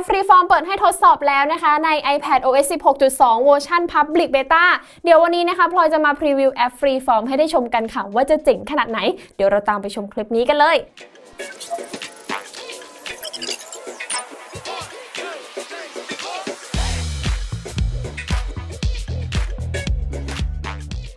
ปฟรีฟอร์มเปิดให้ทดสอบแล้วนะคะใน iPad OS 16.2 เวอร์ชัน Public Beta เดี๋ยววันนี้นะคะพลอยจะมาพรีวิวแอปฟรีฟอร์มให้ได้ชมกันค่ะ ว่าจะเจ๋งขนาดไหน เดี๋ยวเราตามไปชมคลิปนี้กันเลย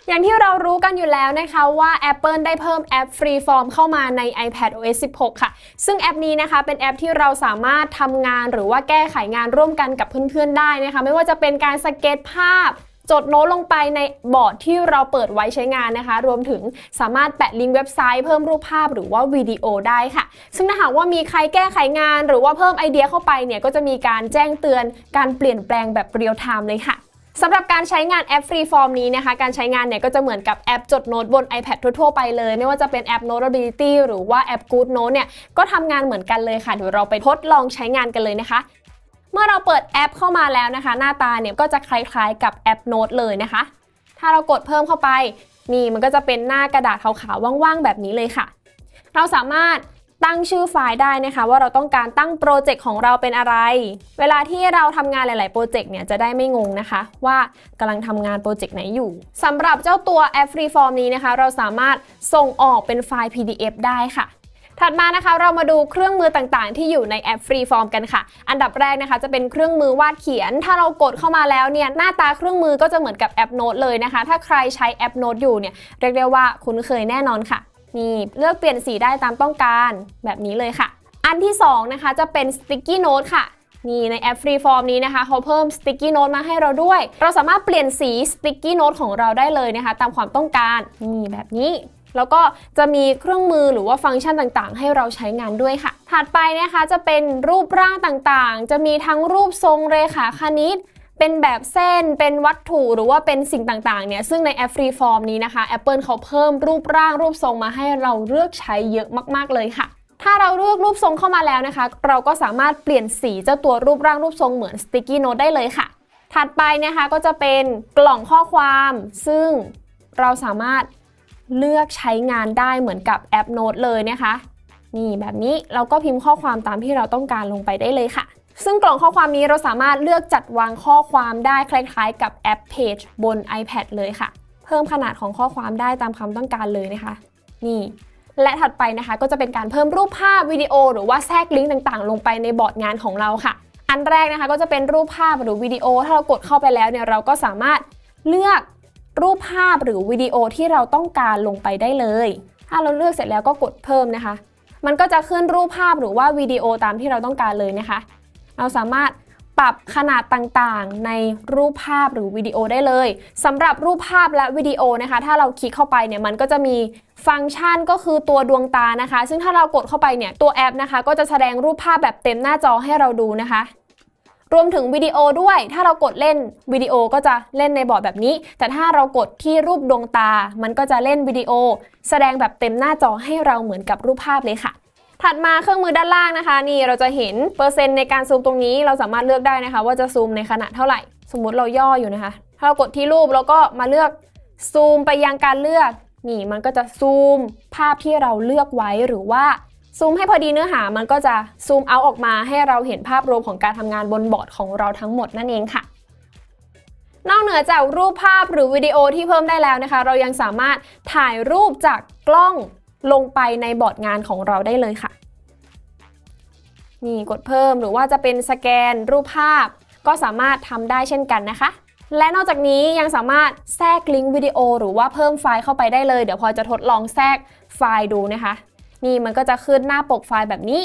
อย่างที่เรารู้กันอยู่แล้วนะคะว่า Apple ได้เพิ่มแอป Freeform เข้ามาใน iPad OS 16 ค่ะ ซึ่งแอปนี้นะคะเป็นแอปที่เราสามารถทำงานหรือว่าแก้ไขงานร่วมกันกับเพื่อนๆได้นะคะ ไม่ว่าจะเป็นการสเก็ตภาพจดโน้ตลงไปในบอร์ดที่เราเปิดไว้ใช้งานนะคะ รวมถึงสามารถแปะลิงก์เว็บไซต์เพิ่มรูปภาพหรือว่าวิดีโอได้ค่ะ ซึ่งถ้าหากว่ามีใครแก้ไขงาน หรือว่าเพิ่มไอเดียเข้าไปเนี่ยก็จะมีการแจ้งเตือนการเปลี่ยนแปลงแบบเรียลไทม์เลยค่ะ สำหรับการใช้งานแอป Freeform นี้นะคะ การใช้งานเนี่ยก็จะเหมือนกับแอปจดโน้ตบน iPad ทั่วๆไปเลย ไม่ว่าจะเป็นแอป Notability หรือว่าแอป Good Note เนี่ยก็ทำงานเหมือนกันเลยค่ะ เดี๋ยวเราไปทดลองใช้งานกันเลยนะคะ เมื่อเราเปิดแอปเข้ามาแล้วนะคะ หน้าตาเนี่ยก็จะคล้ายๆกับแอป Note เลยนะคะ ถ้าเรากดเพิ่มเข้าไป นี่มันก็จะเป็นหน้ากระดาษขาวๆว่างๆแบบนี้เลยค่ะ เราสามารถ ตั้งชื่อไฟล์ได้นะคะ ว่าเราต้องการตั้งโปรเจกต์ของเราเป็นอะไร เวลาที่เราทำงานหลาย ๆ โปรเจกต์เนี่ยจะได้ไม่งงนะคะ ว่ากำลังทำงานโปรเจกต์ไหนอยู่สำหรับเจ้าตัวแอป Freeform นี้นะคะ เราสามารถส่งออกเป็นไฟล์ PDF ได้ค่ะถัดมานะคะเรามาดูเครื่องมือต่างๆ ที่อยู่ในแอป Freeform กันค่ะ อันดับแรกนะคะจะเป็นเครื่องมือวาดเขียน ถ้าเรากดเข้ามาแล้วเนี่ยหน้าตาเครื่องมือก็จะเหมือนกับแอปโน้ตเลยนะคะ ถ้าใครใช้แอปโน้ตอยู่เนี่ยเรียกได้ว่าคุ้นเคยแน่นอนค่ะ นี่เลือกเปลี่ยนสีได้ตามต้องการแบบนี้เลยค่ะ อันที่สองนะคะจะเป็น Sticky Note ค่ะนี่ในแอป Freeform นี้นะคะเขาเพิ่ม Sticky Note มาให้เราด้วย เราสามารถเปลี่ยนสี Sticky Note ของเราได้เลยนะคะ ตามความต้องการนี่แบบนี้ แล้วก็จะมีเครื่องมือหรือว่าฟังก์ชันต่างๆ ให้เราใช้งานด้วยค่ะ ถัดไปนะคะจะเป็นรูปร่างต่างๆ จะมีทั้งรูปทรงเรขาคณิต เป็นแบบเส้นเป็นวัตถุหรือว่าเป็นสิ่งต่างๆเนี่ยซึ่งในแอป Freeform นี้นะคะ Apple เขาเพิ่มรูปร่างรูปทรงมาให้เราเลือกใช้เยอะมากๆเลยค่ะถ้าเราเลือกรูปทรงเข้ามาแล้วนะคะ เราก็สามารถเปลี่ยนสีเจ้าตัวรูปร่างรูปทรงเหมือน Sticky Note ได้เลยค่ะ ถัดไปนะคะก็จะเป็นกล่องข้อความ ซึ่งเราสามารถเลือกใช้งานได้เหมือนกับแอป Note เลยนะคะ นี่แบบนี้เราก็พิมพ์ข้อความตามที่เราต้องการลงไปได้เลยค่ะ ซึ่งกล่องข้อความนี้เราสามารถเลือกจัดวางข้อความได้คล้ายๆ กับแอป Page บน iPad เลยค่ะ เพิ่มขนาดของข้อความได้ตามความต้องการเลยนะคะ นี่ และถัดไปนะคะก็จะเป็นการเพิ่มรูปภาพวิดีโอ หรือว่าแทรกลิงก์ต่างๆ ลงไปในบอร์ดงานของเราค่ะ อันแรกนะคะก็จะเป็นรูปภาพหรือวิดีโอ ถ้าเรากดเข้าไปแล้วเนี่ยเราก็สามารถเลือกรูปภาพหรือวิดีโอที่เราต้องการลงไปได้เลย ถ้าเราเลือกเสร็จแล้วก็กดเพิ่มนะคะ มันก็จะขึ้นรูปภาพหรือว่าวิดีโอตามที่เราต้องการเลยนะคะ เราสามารถปรับขนาดต่างๆ ในรูปภาพหรือวิดีโอได้เลยสำหรับรูปภาพและวิดีโอนะคะ ถ้าเราคลิกเข้าไปเนี่ยมันก็จะมีฟังก์ชันก็คือตัวดวงตานะคะ ซึ่งถ้าเรากดเข้าไปเนี่ยตัวแอปนะคะ ก็จะแสดงรูปภาพแบบเต็มหน้าจอให้เราดูนะคะรวมถึงวิดีโอด้วย ถ้าเรากดเล่นวิดีโอก็จะเล่นในบอร์ดแบบนี้ แต่ถ้าเรากดที่รูปดวงตา มันก็จะเล่นวิดีโอ แสดงแบบเต็มหน้าจอให้เราเหมือนกับรูปภาพเลยค่ะ ถัดมาเครื่องมือด้านล่างนะคะ นี่เราจะเห็นเปอร์เซ็นต์ในการซูมตรงนี้เราสามารถเลือกได้นะคะ ว่าจะซูมในขนาดเท่าไหร่ สมมุติเราย่ออยู่นะคะ ถ้าเรากดที่รูปแล้วก็มาเลือกซูมไปยังการเลือกนี่มันก็จะซูมภาพที่เราเลือกไว้หรือว่าซูมให้พอดีเนื้อหามันก็จะซูมเอาออกมาให้เราเห็นภาพรวมของการทำงานบนบอร์ดของเราทั้งหมดนั่นเองค่ะ นอกเหนือจากรูปภาพหรือวิดีโอที่เพิ่มได้แล้วนะคะ เรายังสามารถถ่ายรูปจากกล้อง ลงไปในบอร์ดงานของเราได้เลยค่ะ นี่กดเพิ่มหรือว่าจะเป็นสแกนรูปภาพ ก็สามารถทำได้เช่นกันนะคะ และนอกจากนี้ยังสามารถแทรกลิงก์วิดีโอ หรือว่าเพิ่มไฟล์เข้าไปได้เลย เดี๋ยวพอจะทดลองแทรกไฟล์ดูนะคะ นี่มันก็จะขึ้นหน้าปกไฟล์แบบนี้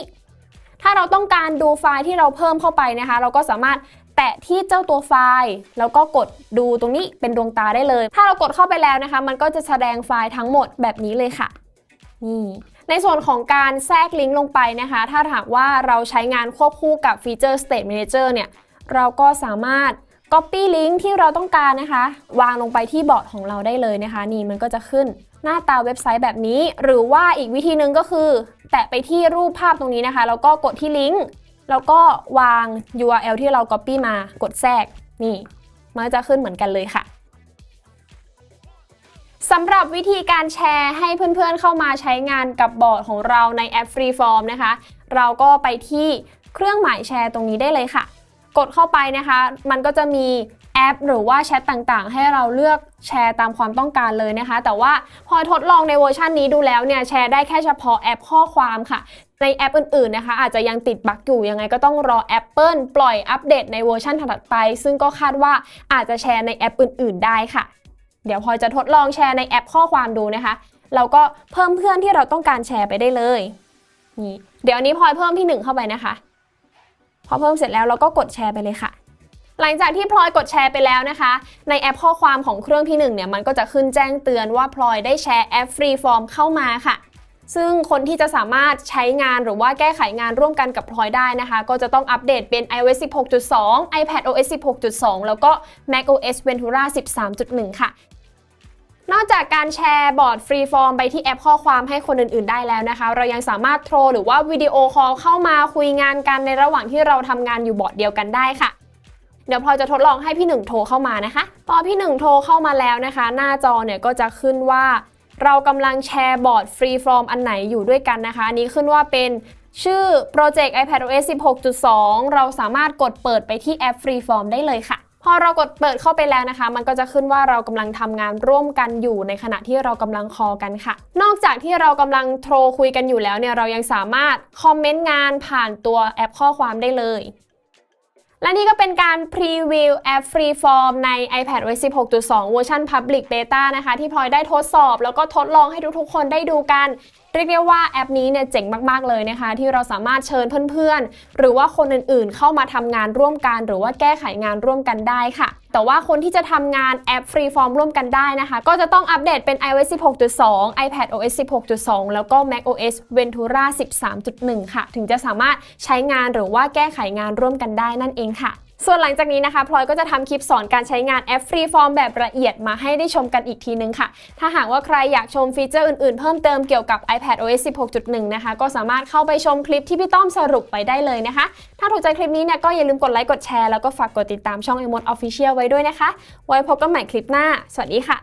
ถ้าเราต้องการดูไฟล์ที่เราเพิ่มเข้าไปนะคะ เราก็สามารถแตะที่เจ้าตัวไฟล์ แล้วก็กดดูตรงนี้เป็นดวงตาได้เลย ถ้าเรากดเข้าไปแล้วนะคะ มันก็จะแสดงไฟล์ทั้งหมดแบบนี้เลยค่ะ นี่ในส่วนของการแทรกลิงก์ลงไปนะคะ ถ้าหากว่าเราใช้งานควบคู่กับฟีเจอร์ State Manager เนี่ย เราก็สามารถ Copy ลิงก์ที่เราต้องการนะคะ วางลงไปที่บอร์ดของเราได้เลยนะคะ นี่มันก็จะขึ้นหน้าตาเว็บไซต์แบบนี้ หรือว่าอีกวิธีหนึ่งก็คือ แตะไปที่รูปภาพตรงนี้นะคะ แล้วก็กดที่ลิงก์แล้วก็วาง URL ที่เรา Copy มากดแทรกนี่ มันจะขึ้นเหมือนกันเลยค่ะ สำหรับวิธีการแชร์ให้เพื่อนๆเข้ามาใช้งานกับบอร์ดของเราในแอป Freeform นะคะ เราก็ไปที่เครื่องหมายแชร์ตรงนี้ได้เลยค่ะ กดเข้าไปนะคะ มันก็จะมีแอป หรือว่าแชทต่างๆ ให้เราเลือกแชร์ตามความต้องการเลยนะคะ แต่ว่าพอทดลองในเวอร์ชันนี้ดูแล้วเนี่ยแชร์ได้แค่เฉพาะแอปข้อความค่ะ ในแอปอื่นๆนะคะ อาจจะยังติดบั๊กอยู่ยังไงก็ต้องรอ Apple ปล่อยอัปเดตในเวอร์ชันถัดไป ซึ่งก็คาดว่าอาจจะแชร์ในแอปอื่น ๆ ได้ค่ะ เดี๋ยวพลอยจะทดลองแชร์ในแอปข้อความดูนะคะ เราก็เพิ่มเพื่อนที่เราต้องการแชร์ไปได้เลย นี่ เดี๋ยวอันนี้พลอยเพิ่มที่หนึ่งเข้าไปนะคะ พอเพิ่มเสร็จแล้วเราก็กดแชร์ไปเลยค่ะ หลังจากที่พลอยกดแชร์ไปแล้วนะคะ ในแอปข้อความของเครื่องที่1เนี่ยมันก็จะขึ้นแจ้งเตือนว่าพลอยได้แชร์แอปฟรีฟอร์มเข้ามาค่ะซึ่งคนที่จะสามารถใช้งานหรือว่าแก้ไขงานร่วมกันกับพลอยได้นะคะ ก็จะต้องอัปเดตเป็น iOS 16.2 iPadOS 16.2 แล้วก็ macOS Ventura 13.1 ค่ะ นอกจากการแชร์บอร์ดฟรีฟอร์มไปที่แอปข้อความให้คนอื่น ๆ ได้แล้วนะคะ เรายังสามารถโทรหรือว่าวิดีโอคอลเข้ามาคุยงานกันในระหว่างที่เราทำงานอยู่บอร์ดเดียวกันได้ค่ะ เดี๋ยวพอจะทดลองให้พี่หนึ่งโทรเข้ามานะคะ พอพี่หนึ่งโทรเข้ามาแล้วนะคะ หน้าจอเนี่ยก็จะขึ้นว่าเรากำลังแชร์บอร์ดฟรีฟอร์มอันไหนอยู่ด้วยกันนะคะอันนี้ขึ้นว่าเป็นชื่อโปรเจกต์ iPadOS 16.2 เราสามารถกดเปิดไปที่แอป Freeform ได้เลยค่ะ พอเรากดเปิดเข้าไปแล้วนะคะ มันก็จะขึ้นว่าเรากำลังทำงานร่วมกันอยู่ในขณะที่เรากำลังคอกันค่ะ นอกจากที่เรากำลังโทรคุยกันอยู่แล้วเนี่ยเรายังสามารถคอมเมนต์งานผ่านตัวแอปข้อความได้เลย และนี่ก็เป็นการพรีวิวแอป Freeform ใน iPadOS 16.2 เวอร์ชัน Public Beta นะคะ ที่พลอยได้ทดสอบ แล้วก็ทดลองให้ทุกๆ คนได้ดูกัน เรียกได้ว่าแอปนี้เนี่ยเจ๋งมากๆเลยนะคะ ที่เราสามารถเชิญเพื่อนๆ หรือว่าคนอื่นๆ เข้ามาทำงานร่วมกัน หรือว่าแก้ไขงานร่วมกันได้ค่ะ แต่ว่าคนที่จะทำงานแอปฟรีฟอร์มร่วมกันได้นะคะ ก็จะต้องอัปเดตเป็น iOS 16.2 iPadOS 16.2 แล้วก็ macOS Ventura 13.1 ค่ะ ถึงจะสามารถใช้งานหรือว่าแก้ไขงานร่วมกันได้นั่นเองค่ะ ส่วนหลังจากนี้นะคะพลอยก็จะทำคลิปสอนการใช้งานแอป Freeform แบบละเอียดมาให้ได้ชมกันอีกทีนึงค่ะ ถ้าหากว่าใครอยากชมฟีเจอร์อื่นๆ เพิ่มเติมเกี่ยวกับ iPadOS 16.1 นะคะ ก็สามารถเข้าไปชมคลิปที่พี่ต้อมสรุปไปได้เลยนะคะ ถ้าถูกใจคลิปนี้เนี่ยก็อย่าลืมกดไลค์กดแชร์แล้วก็ฝากกดติดตามช่อง e m o t Official ไว้ด้วยนะคะ ไว้พบกันใหม่คลิปหน้า สวัสดีค่ะ